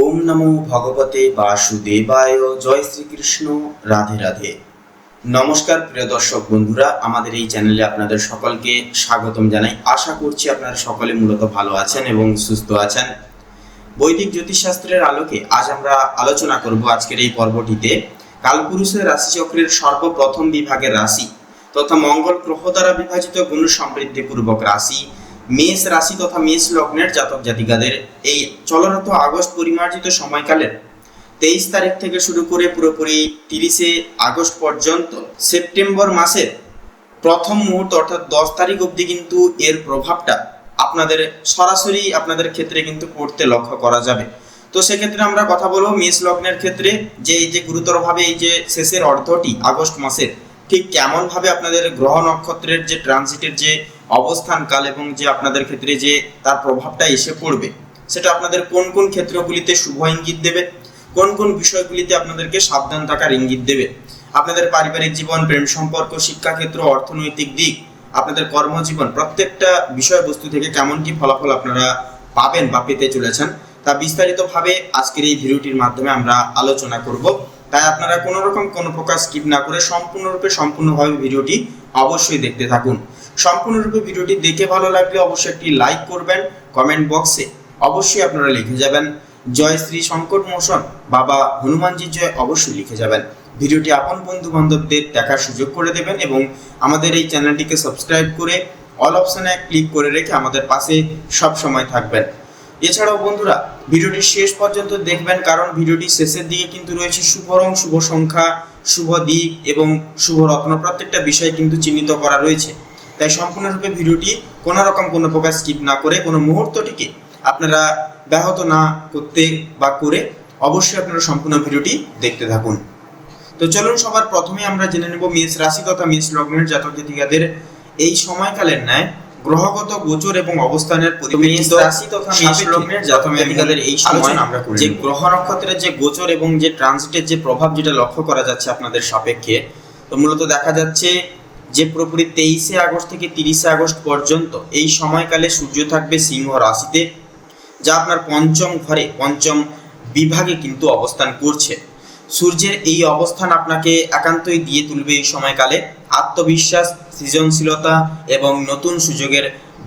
ওম নমো ভগবতে বাসুদেবায়, জয় শ্রীকৃষ্ণ, রাধে রাধে। নমস্কার, প্রিয় দর্শক বন্ধুরা, আমাদের এই চ্যানেলে আপনাদের সকলকে স্বাগতম জানাই। আশা করছি আপনারা সকলে মূলত ভালো আছেন এবং সুস্থ আছেন। বৈদিক জ্যোতিষশাস্ত্রের আলোকে আজ আমরা আলোচনা করব আজকের এই পর্বটিতে। কালপুরুষের রাশিচক্রের সর্বপ্রথম বিভাগের রাশি তথা মঙ্গল গ্রহ দ্বারা বিভাজিত গুণ সমৃদ্ধিপূর্বক রাশি মেষ রাশি তথা মেষ লগ্নের জাতক জাতিকাদের এই চলরত আগস্ট পরিমার্জিত সময়কালের তেইশ তারিখ থেকে শুরু করে পুরোপুরি তিরিশে আগস্ট পর্যন্ত সেপ্টেম্বর মাসের প্রথম মুহূর্ত অর্থাৎ দশ তারিখ অবধি কিন্তু এর প্রভাবটা আপনাদের সরাসরি আপনাদের ক্ষেত্রে কিন্তু পড়তে লক্ষ্য করা যাবে। তো সেক্ষেত্রে আমরা কথা বলব মেষ লগ্নের ক্ষেত্রে যে, এই যে গুরুতরভাবে এই যে শেষের অর্ধটি আগস্ট মাসের ঠিক কেমনভাবে আপনাদের গ্রহ নক্ষত্রের যে ট্রানজিটের যে অবস্থান কাল এবং যে আপনাদের ক্ষেত্রে যে তার প্রভাবটা এসে পড়বে, সেটা আপনাদের কোন কোন ক্ষেত্রগুলিতে শুভ ইঙ্গিত দেবে, কোন কোন বিষয়গুলিতে আপনাদেরকে সাবধান থাকার ইঙ্গিত দেবে, আপনাদের পারিবারিক জীবন, প্রেম সম্পর্ক, শিক্ষাক্ষেত্র, অর্থনৈতিক দিক, আপনাদের কর্মজীবন, প্রত্যেকটা বিষয়বস্তু থেকে কেমন কি ফলাফল আপনারা পাবেন বা পেতে চলেছেন, তা বিস্তারিতভাবে আজকের এই ভিডিওটির মাধ্যমে আমরা আলোচনা করব। তাই আপনারা কোনো রকম কোনো প্রকার স্কিপ না করে সম্পূর্ণরূপে, সম্পূর্ণভাবে ভিডিওটি অবশ্যই দেখতে থাকুন। সম্পূর্ণরূপে ভিডিওটি দেখে ভালো লাগলে অবশ্যই একটি লাইক করবেন কমেন্ট বক্সে অবশ্যই আপনারা লিখে যাবেন, জয় শ্রী সংকট মোশন বাবা হনুমানজি জয় অবশ্যই লিখে যাবেন। ভিডিওটি আপন বন্ধু বান্ধবদের দেখার সুযোগ করে দেবেন এবং আমাদের এই চ্যানেলটিকে সাবস্ক্রাইব করে অল অপশানে ক্লিক করে রেখে আমাদের পাশে সব সময় থাকবেন। এছাড়াও বন্ধুরা, ভিডিওটি শেষ পর্যন্ত দেখবেন কারণ ভিডিওটি শেষের দিকে কিন্তু রয়েছে শুভ রং, শুভ সংখ্যা, শুভ দিক এবং শুভ রত্ন। প্রত্যেকটা বিষয় কিন্তু চিহ্নিত করা রয়েছে। তাই সম্পূর্ণরূপে ভিডিওটি কোনো রকম কোনো প্রকার স্কিপ না করে কোনো মুহূর্তটিকে আপনারা ব্যাহত না করতে বা করে অবশ্যই আপনারা সম্পূর্ণ ভিডিওটি দেখতে থাকুন। তো চলুন সবার প্রথমে আমরা জেনে নেব মেষ রাশি তথা মেষ লগ্নের জাতক জাতিকাদের এই সময়কালের ন্যায় গ্রহগত গোচর এবং অবস্থানের পরিপ্রেক্ষিত রাশি তথা মেষ লগ্নের জাতিকাদের এই সময় আমরা যে গ্রহ নক্ষত্রের যে গোচর এবং যে ট্রানজিটের যে প্রভাব যেটা লক্ষ্য করা যাচ্ছে আপনাদের সাপেক্ষে তো মূলত দেখা যাচ্ছে যে পুরোপুরি তেইশে আগস্ট থেকে তিরিশে আগস্ট পর্যন্ত এই সময়কালে সূর্য থাকবে সিংহ রাশিতে যা আপনার পঞ্চম ঘরে পঞ্চম বিভাগে কিন্তু অবস্থান করছে। সূর্যের এই অবস্থান আপনাকে একান্তই দিয়ে তুলবে এই সময়কালে। আত্মবিশ্বাস, সৃজনশীলতা এবং নতুন সুযোগের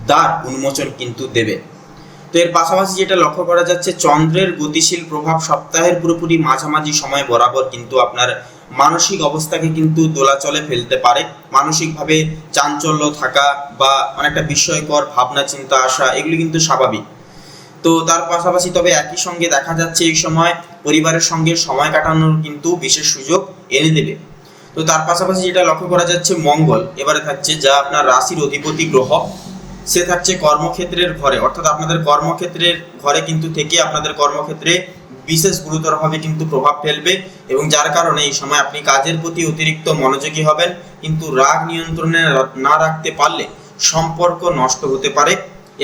দ্বার উন্মোচন কিন্তু দেবে। তো এর পাশাপাশি যেটা লক্ষ্য করা যাচ্ছে, চন্দ্রের গতিশীল প্রভাব সপ্তাহের পুরোপুরি মাঝামাঝি সময় বরাবর কিন্তু আপনার মানসিক অবস্থাকে কিন্তু দোলাচলে ফেলতে পারে। মানসিকভাবে চাঞ্চল্য থাকা বা অনেকটা বিস্ময়কর ভাবনা চিন্তা আসা, এগুলি কিন্তু স্বাভাবিক। তো তার পাশাপাশি তবে একই সঙ্গে দেখা যাচ্ছে এই সময় পরিবারের সঙ্গে সময় কাটানোর কিন্তু বিশেষ সুযোগ এনে দেবে। তো তার পাশাপাশি যেটা লক্ষ্য করা যাচ্ছে মঙ্গল, এবারে থাকছে যা আপনার রাশির অধিপতি গ্রহ। সে থাকছে কর্মক্ষেত্রের ঘরে, অর্থাৎ আপনাদের কর্মক্ষেত্রের ঘরে কিন্তু থেকে আপনাদের কর্মক্ষেত্রে বিশেষ গুরুতরভাবে কিন্তু প্রভাব ফেলবে এবং যার কারণে এই সময় আপনি কাজের প্রতি অতিরিক্ত মনোযোগী হবেন, কিন্তু রাগ নিয়ন্ত্রণে না রাখতে পারলে সম্পর্ক নষ্ট হতে পারে।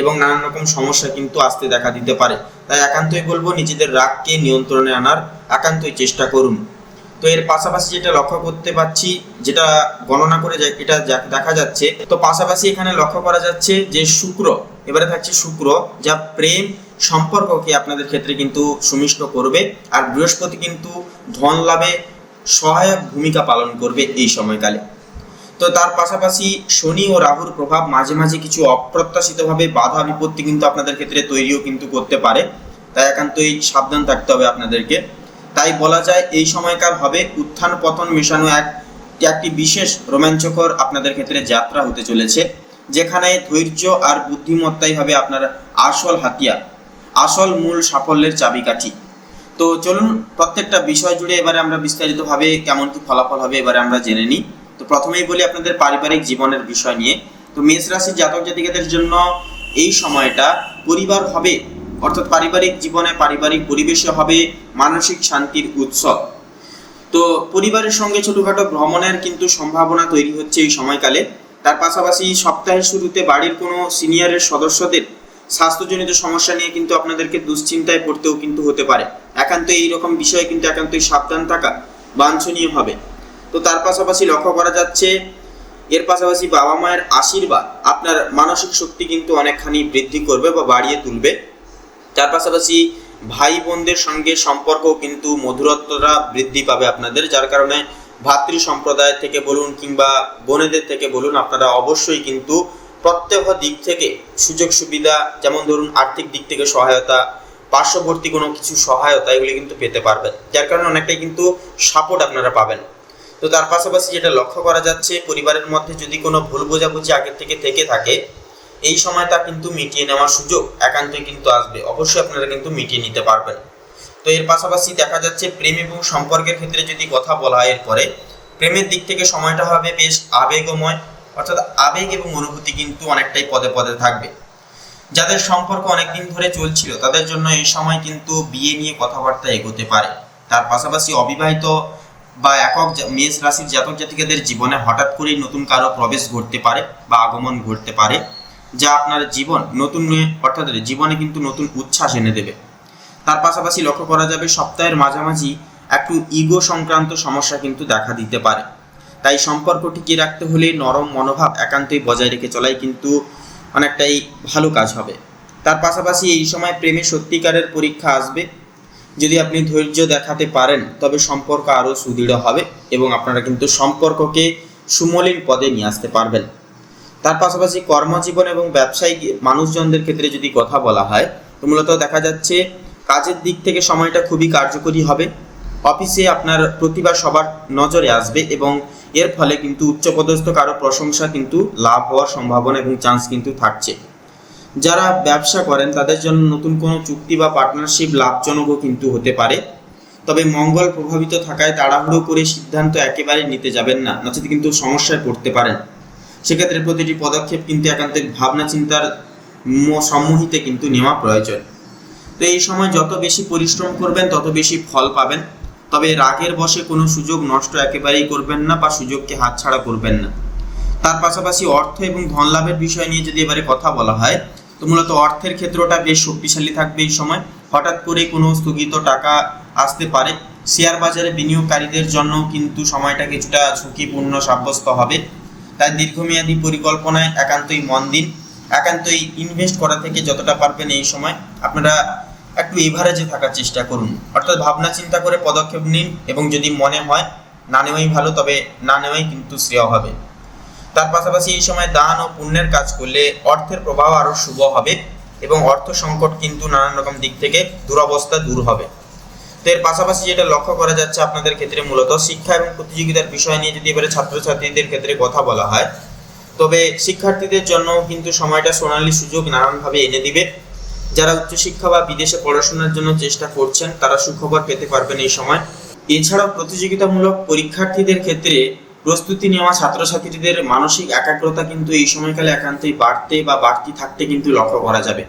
এবং নানান রকম সমস্যা কিন্তু আসতে দেখা দিতে পারে। তাই একান্তই বলব, নিজেদের রাগকে নিয়ন্ত্রণে আনার একান্তই চেষ্টা করুন। তো এর পাশাপাশি যেটা লক্ষ্য করতে পাচ্ছি, যেটা গণনা করে এটা দেখা যাচ্ছে, তো পাশাপাশি এখানে লক্ষ্য করা যাচ্ছে যে শুক্র, এবারে থাকছে শুক্র, যা প্রেম সম্পর্ককে আপনাদের ক্ষেত্রে কিন্তু সুমিষ্ট করবে আর বৃহস্পতি কিন্তু ধন লাভে সহায়ক ভূমিকা পালন করবে এই সময়কালে। তো তার পাশাপাশি শনি ও রাহুর প্রভাব মাঝে মাঝে কিছু অপ্রত্যাশিতভাবে বাধা বিপত্তি কিন্তু আপনাদের ক্ষেত্রে তৈরিও কিন্তু করতে পারে। তাই একান্তই সাবধান থাকতে হবে আপনাদেরকে। তাই বলা যায়, এই সময়কার হবে উত্থান পতন মেশানো এক, একটি বিশেষ রোমাঞ্চকর আপনাদের ক্ষেত্রে যাত্রা হতে চলেছে, যেখানে ধৈর্য আর বুদ্ধিমত্তাই হবে আপনার আসল হাতিয়ার, আসল মূল সাফল্যের চাবিকাঠি। তো চলুন, প্রত্যেকটা বিষয় জুড়ে এবারে আমরা বিস্তারিতভাবে কেমন কি ফলাফল হবে এবারে আমরা জেনে নিই। প্রথমেই বলি আপনাদের পারিবারিক জীবনের বিষয় নিয়ে। তো মেষ রাশির জাতক জাতিকাদের জন্য এই সময়টা পরিবার হবে, অর্থাৎ পারিবারিক জীবনে পারিবারিক পরিবেশে হবে, মানসিক শান্তির উৎসব। তো পরিবারের সঙ্গে ছোটখাটো ভ্রমণের কিন্তু সম্ভাবনা তৈরি হচ্ছে এই সময়কালে। তার পাশাপাশি সপ্তাহের শুরুতে বাড়ির কোনো সিনিয়রের সদস্যদের স্বাস্থ্যজনিত সমস্যা নিয়ে কিন্তু আপনাদেরকে দুশ্চিন্তায় পড়তেও কিন্তু হতে পারে। একান্ত এই রকম বিষয়ে কিন্তু একান্তই সাবধান থাকা বাঞ্ছনীয় হবে। তো তার পাশাপাশি লক্ষ্য করা যাচ্ছে, এর পাশাপাশি বাবা মায়ের আশীর্বাদ আপনার মানসিক শক্তি কিন্তু অনেকখানি বৃদ্ধি করবে বা বাড়িয়ে তুলবে। তার পাশাপাশি ভাই বোনদের সঙ্গে সম্পর্ক কিন্তু মধুরত্বটা বৃদ্ধি পাবে আপনাদের, যার কারণে ভাতৃ সম্প্রদায় থেকে বলুন কিংবা বোনেদের থেকে বলুন আপনারা অবশ্যই কিন্তু প্রত্যেক দিক থেকে সুযোগ সুবিধা, যেমন ধরুন আর্থিক দিক থেকে সহায়তা, পার্শ্ববর্তী কোনো কিছু সহায়তা এগুলি কিন্তু পেতে পারবেন। যার কারণে অনেকটাই কিন্তু সাপোর্ট আপনারা পাবেন। তো তার পাশাপাশি যেটা লক্ষ্য করা যাচ্ছে, পরিবারের মধ্যে যদি কোনো ভুল বোঝাবুঝি আগের থেকে থেকে থাকে, এই সময় তা কিন্তু মিটিয়ে নেওয়ার সুযোগ একান্তই কিন্তু আসবে। অবশ্যই আপনারা কিন্তু মিটিয়ে নিতে পারবেন। তো এর পাশাপাশি দেখা যাচ্ছে, প্রেম এবং সম্পর্কের ক্ষেত্রে যদি কথা বলা হয় এরপরে, প্রেমের দিক থেকে সময়টা হবে বেশ আবেগময়, অর্থাৎ আবেগ এবং অনুভূতি কিন্তু অনেকটাই পদে পদে থাকবে। যাদের সম্পর্ক অনেকদিন ধরে চলছিল, তাদের জন্য এই সময় কিন্তু বিয়ে নিয়ে কথাবার্তা এগোতে পারে। তার পাশাপাশি অবিবাহিত বা একক মেষ রাশির জাতক জাতিকাদের জীবনে হঠাৎ করেই নতুন কারও প্রবেশ ঘটতে পারে বা আগমন ঘটতে পারে, যা আপনার জীবন নতুন অর্থাৎ জীবনে কিন্তু নতুন উচ্ছ্বাস এনে দেবে। তার পাশাপাশি লক্ষ্য করা যাবে, সপ্তাহের মাঝামাঝি একটু ইগো সংক্রান্ত সমস্যা কিন্তু দেখা দিতে পারে। তাই সম্পর্ক টিকিয়ে রাখতে হলে নরম মনোভাব একান্তই বজায় রেখে চলাই কিন্তু অনেকটাই ভালো কাজ হবে। তার পাশাপাশি এই সময় প্রেমে সত্যিকারের পরীক্ষা আসবে যদি আপনি ধৈর্য দেখাতে পারেন, তবে সম্পর্ক আরও সুদৃঢ় হবে এবং আপনারা কিন্তু সম্পর্ককে সুমলিন পদে নিয়ে আসতে পারবেন। তার পাশাপাশি কর্মজীবন এবং ব্যবসায়িক মানুষজনদের ক্ষেত্রে যদি কথা বলা হয়, তো মূলত দেখা যাচ্ছে কাজের দিক থেকে সময়টা খুবই কার্যকরী হবে। অফিসে আপনার প্রতিভা সবার নজরে আসবে এবং এর ফলে কিন্তু উচ্চপদস্থ কারও প্রশংসা কিন্তু লাভ হওয়ার সম্ভাবনা এবং চান্স কিন্তু থাকছে। যারা ব্যবসা করেন, তাদের জন্য নতুন কোনো চুক্তি বা পার্টনারশিপ লাভজনকও কিন্তু হতে পারে। তবে মঙ্গল প্রভাবিত থাকায় তাড়াহুড়ো করে সিদ্ধান্ত একেবারে নিতে যাবেন না, নচেত কিন্তু সমস্যায় পড়তে পারেন। সেক্ষেত্রে প্রতিটি পদক্ষেপ কিন্তু একান্তের ভাবনা চিন্তার সম্মোহিতে কিন্তু নেওয়া প্রয়োজন। তো এই সময় যত বেশি পরিশ্রম করবেন, তত বেশি ফল পাবেন। তবে রাগের বশে কোনো সুযোগ নষ্ট একেবারেই করবেন না বা সুযোগকে হাতছাড়া করবেন না। তার পাশাপাশি অর্থ এবং ধন লাভের বিষয় নিয়ে যদি এবারে কথা বলা হয় তো মূলত অর্থের ক্ষেত্রটা বেশ শক্তিশালী থাকবে এই সময়। হঠাৎ করে কোনো স্থগিত টাকা আসতে পারে। শেয়ার বাজারে বিনিয়োগকারীদের জন্য কিন্তু সময়টা কিছুটা ঝুঁকিপূর্ণ সাব্যস্ত হবে। তাই দীর্ঘমেয়াদী পরিকল্পনায় একান্তই মন দিন। একান্তই ইনভেস্ট করা থেকে যতটা পারবেন এই সময় আপনারা একটু এভারেজে থাকার চেষ্টা করুন। অর্থাৎ ভাবনা চিন্তা করে পদক্ষেপ নিন এবং যদি মনে হয় না নেওয়াই ভালো, তবে না নেওয়াই কিন্তু শ্রেয় হবে। তার পাশাপাশি এই সময় দান ও পুণ্যের কাজ করলে অর্থের প্রভাব আরও শুভ হবে এবং অর্থ সংকট কিন্তু নানান রকম দিক থেকে দুরবস্থা দূর হবে। তো এর পাশাপাশি যেটা লক্ষ্য করা যাচ্ছে আপনাদের ক্ষেত্রে মূলত শিক্ষা এবং প্রতিযোগিতার বিষয় নিয়ে যদি এবারে ছাত্রছাত্রীদের ক্ষেত্রে কথা বলা হয়, তবে শিক্ষার্থীদের জন্য কিন্তু সময়টা সোনালী সুযোগ নানানভাবে এনে দিবে। যারা উচ্চশিক্ষা বা বিদেশে পড়াশোনার জন্য চেষ্টা করছেন, তারা সুখবর পেতে পারবেন এই সময়। এছাড়াও প্রতিযোগিতামূলক পরীক্ষার্থীদের ক্ষেত্রে প্রস্তুতি নেওয়া ছাত্রছাত্রীদের মানসিক একাগ্রতা কিন্তু এই সময়কালে একান্তই বাড়তে বা বাড়তি থাকতে কিন্তু লক্ষ্য করা যাবে।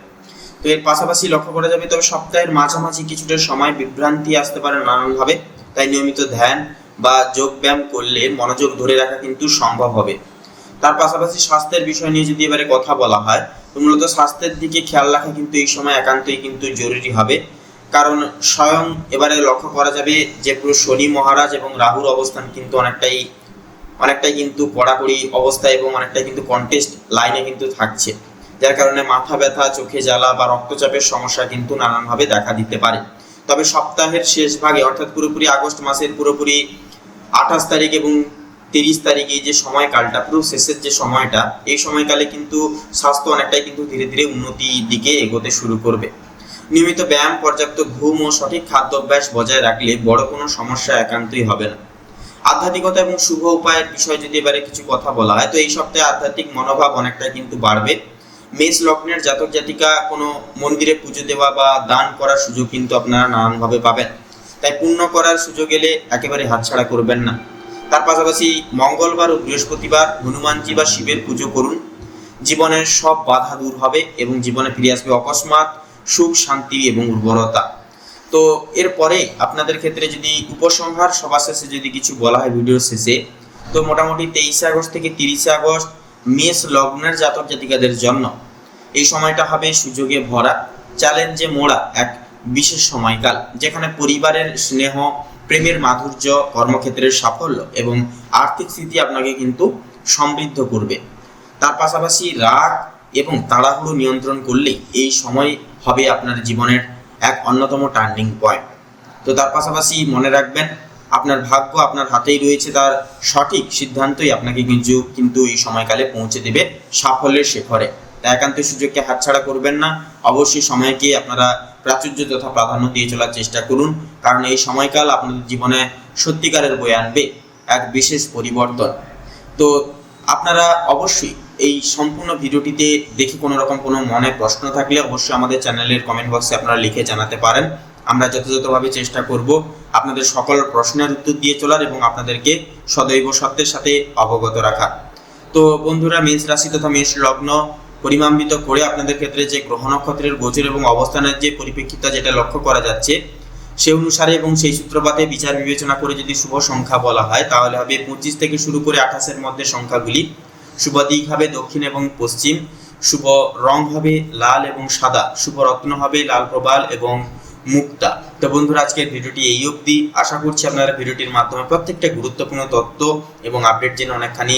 তো এর পাশাপাশি লক্ষ্য করা যাবে, তবে সপ্তাহের মাঝামাঝি কিছুটা সময় বিভ্রান্তি আসতে পারে নানানভাবে। তাই নিয়মিত ধ্যান বা যোগ ব্যায়াম করলে মনোযোগ ধরে রাখা কিন্তু সম্ভব হবে। তার পাশাপাশি স্বাস্থ্যের বিষয় নিয়ে যদি এবারে কথা বলা হয়, তো মূলত স্বাস্থ্যের দিকে খেয়াল রাখা কিন্তু এই সময় একান্তই কিন্তু জরুরি হবে। কারণ স্বয়ং এবারে লক্ষ্য করা যাবে যে পুরো শনি মহারাজ এবং রাহুর অবস্থান কিন্তু অনেকটাই অনেকটাই কিন্তু কড়াকড়ি অবস্থা এবং অনেকটাই কিন্তু কন্টেস্ট লাইনে কিন্তু থাকছে। যার কারণে মাথা ব্যথা, চোখে জ্বালা বা রক্তচাপের সমস্যা কিন্তু নানানভাবে দেখা দিতে পারে। তবে সপ্তাহের শেষ ভাগে, অর্থাৎ পুরোপুরি আগস্ট মাসের পুরোপুরি আঠাশ তারিখ এবং তিরিশ তারিখে যে সময়কালটা পুরো শেষের যে সময়টা, এই সময়কালে কিন্তু স্বাস্থ্য অনেকটাই কিন্তু ধীরে ধীরে উন্নতির দিকে এগোতে শুরু করবে। নিয়মিত ব্যায়াম, পর্যাপ্ত ঘুম ও সঠিক খাদ্যাভ্যাস বজায় রাখলে বড় কোনো সমস্যা একান্তই হবে না। আধ্যাত্মিকতা এবং শুভ উপায়ের বিষয়ে যদি এবারে কিছু কথা বলা হয়, তো এই সপ্তাহে আধ্যাত্মিক মনোভাব অনেকটা কিন্তু বাড়বে। মেষ লগ্নের জাতক জাতিকা কোনো মন্দিরে পুজো দেওয়া বা দান করার সুযোগ কিন্তু আপনারা নানানভাবে পাবেন। তাই পূর্ণ করার সুযোগ এলে একেবারে হাতছাড়া করবেন না। তার পাশাপাশি মঙ্গলবার ও বৃহস্পতিবার হনুমানজি বা শিবের পুজো করুন। জীবনের সব বাধা দূর হবে এবং জীবনে ফিরে আসবে অকস্মাৎ সুখ, শান্তি এবং উর্বরতা। তো এরপরে আপনাদের ক্ষেত্রে যদি উপসংহার সবার শেষে যদি কিছু বলা হয় ভিডিওর শেষে, তো মোটামুটি তেইশে আগস্ট থেকে তিরিশে আগস্ট মেষ লগ্নের জাতক জাতিকাদের জন্য এই সময়টা হবে সুযোগে ভরা চ্যালেঞ্জে মোড়া এক বিশেষ সময়কাল, যেখানে পরিবারের স্নেহ, প্রেমের মাধুর্য, কর্মক্ষেত্রের সাফল্য এবং আর্থিক স্থিতি আপনাকে কিন্তু সমৃদ্ধ করবে। তার পাশাপাশি রাগ এবং তাড়াহুড়ো নিয়ন্ত্রণ করলেই এই সময় হবে আপনার জীবনের এক অন্যতম টার্নিং পয়েন্ট তো তার পাশাপাশি মনে রাখবেন, আপনার ভাগ্য আপনার হাতেই রয়েছে, তার সঠিক সিদ্ধান্তই আপনাকে কিন্তু কিন্তু এই সময়কালে পৌঁছে দেবে সাফল্যের শেখরে। তাই একান্ত সুযোগকে হাতছাড়া করবেন না, অবশ্যই সময়কে আপনারা প্রাচুর্য তথা প্রাধান্য দিয়ে চলার চেষ্টা করুন, কারণ এই সময়কাল আপনাদের জীবনে সত্যিকারের বয়ে আনবে এক বিশেষ পরিবর্তন। তো আপনারা অবশ্যই এই সম্পূর্ণ ভিডিওটিতে দেখে কোনো রকম কোনো মনে প্রশ্ন থাকলে অবশ্যই আমাদের চ্যানেলের কমেন্ট বক্সে আপনারা লিখে জানাতে পারেন। আমরা যথাযথভাবে চেষ্টা করব আপনাদের সকল প্রশ্নের উত্তর দিয়ে চলার এবং আপনাদেরকে সদৈব সত্যের সাথে অবগত রাখা তো বন্ধুরা, মেষ রাশি তথা মেষ লগ্ন পরিমাম্বিত করে আপনাদের ক্ষেত্রে যে গ্রহ নক্ষত্রের গোচর এবং অবস্থানের যে পরিপ্রেক্ষিত যেটা লক্ষ্য করা যাচ্ছে, সে অনুসারে এবং সেই সূত্রপাতে বিচার বিবেচনা করে যদি শুভ সংখ্যা বলা হয়, তাহলে হবে পঁচিশ থেকে শুরু করে আঠাশের মধ্যে সংখ্যাগুলি শুভ দিক হবে দক্ষিণ এবং পশ্চিম, শুভ রং হবে লাল এবং সাদা, শুভ রত্ন হবে লাল প্রবাল এবং মুক্তা। তো বন্ধুরা, আজকের ভিডিওটি এই অবধি। আশা করছি আপনারা ভিডিওটির মাধ্যমে প্রত্যেকটা গুরুত্বপূর্ণ তথ্য এবং আপডেট জেনে অনেকখানি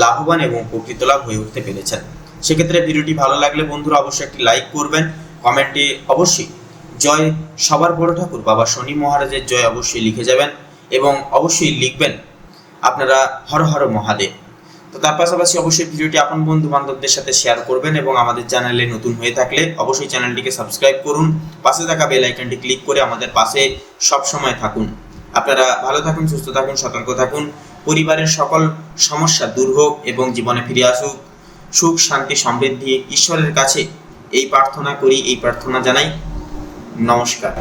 লাভবান এবং উপকৃত লাভ হয়ে উঠতে পেরেছেন। সেক্ষেত্রে ভিডিওটি ভালো লাগলে বন্ধুরা অবশ্যই একটি লাইক করবেন। কমেন্টে অবশ্যই জয় সবার বড় ঠাকুর, বাবা শনি মহারাজের জয় অবশ্যই লিখে যাবেন এবং অবশ্যই লিখবেন আপনারা হর হর মহাদেব। তো তার পাশাপাশি অবশ্যই ভিডিওটি আপন বন্ধু বান্ধবদের সাথে শেয়ার করবেন এবং আমাদের চ্যানেলে নতুন হয়ে থাকলে অবশ্যই চ্যানেলটিকে সাবস্ক্রাইব করুন। পাশে থাকা বেল আইকনটি ক্লিক করে আমাদের পাশে সব সময় থাকুন। আপনারা ভালো থাকুন, সুস্থ থাকুন, সতর্ক থাকুন। পরিবারের সকল সমস্যা দূর হোক এবং জীবনে ফিরে আসুক। সুখ, শান্তি, সমৃদ্ধি, ঈশ্বরের কাছে এই প্রার্থনা করি, এই প্রার্থনা জানাই। নমস্কার।